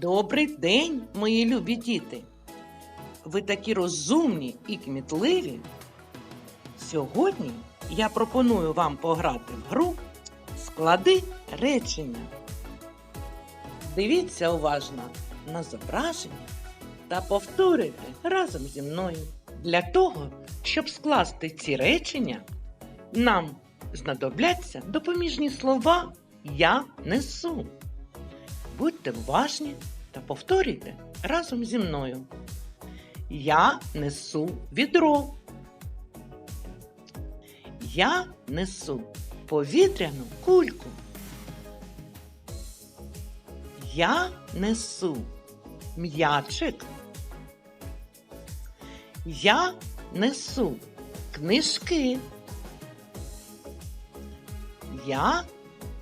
Добрий день, мої любі діти! Ви такі розумні і кмітливі. Сьогодні я пропоную вам пограти в гру Склади речення. Дивіться уважно на зображення та повторюйте разом зі мною. Для того, щоб скласти ці речення, нам знадобляться допоміжні слова Я несу. Будьте уважні та повторюйте разом зі мною. Я несу відро. Я несу повітряну кульку. Я несу м'ячик. Я несу книжки. Я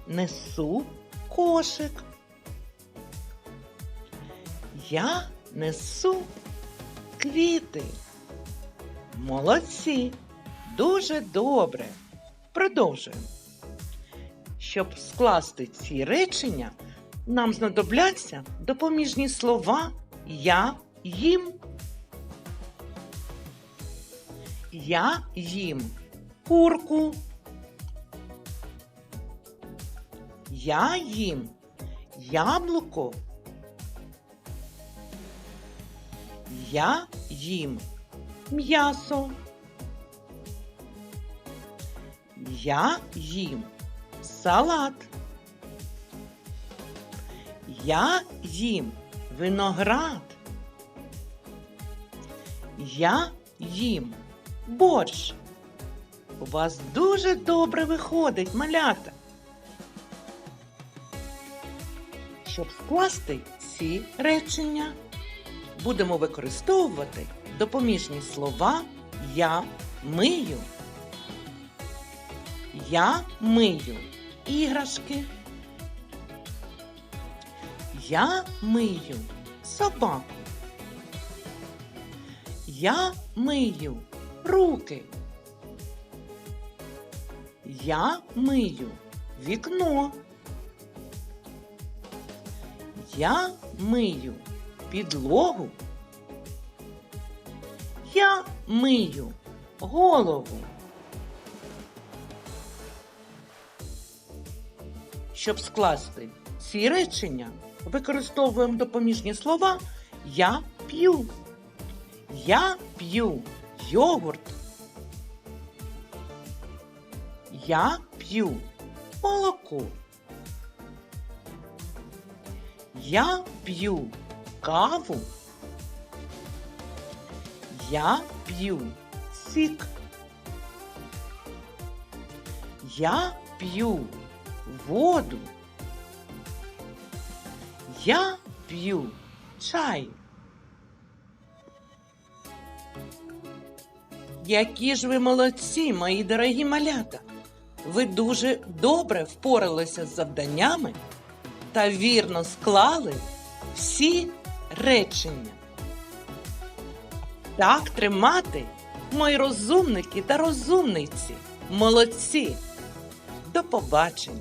несу кошик. Я несу квіти. Молодці. Дуже добре. Продовжуємо. Щоб скласти ці речення, нам знадобляться допоміжні слова я їм. Я їм курку. Я їм яблуко. Я їм м'ясо. Я їм салат. Я їм виноград. Я їм борщ. У вас дуже добре виходить, малята. Щоб скласти ці речення, будемо використовувати допоміжні слова я мию. Я мию іграшки. Я мию собаку. Я мию руки. Я мию вікно. Я мию підлогу. Я мию голову. Щоб скласти ці речення, використовуємо допоміжні слова я п'ю. Я п'ю йогурт. Я п'ю молоко. Я п'ю каву. Я п'ю сік. Я п'ю воду. Я п'ю чай. Які ж ви молодці, мої дорогі малята! Ви дуже добре впоралися з завданнями та вірно склали всі речення. Так тримати, мої розумники та розумниці, молодці! До побачення!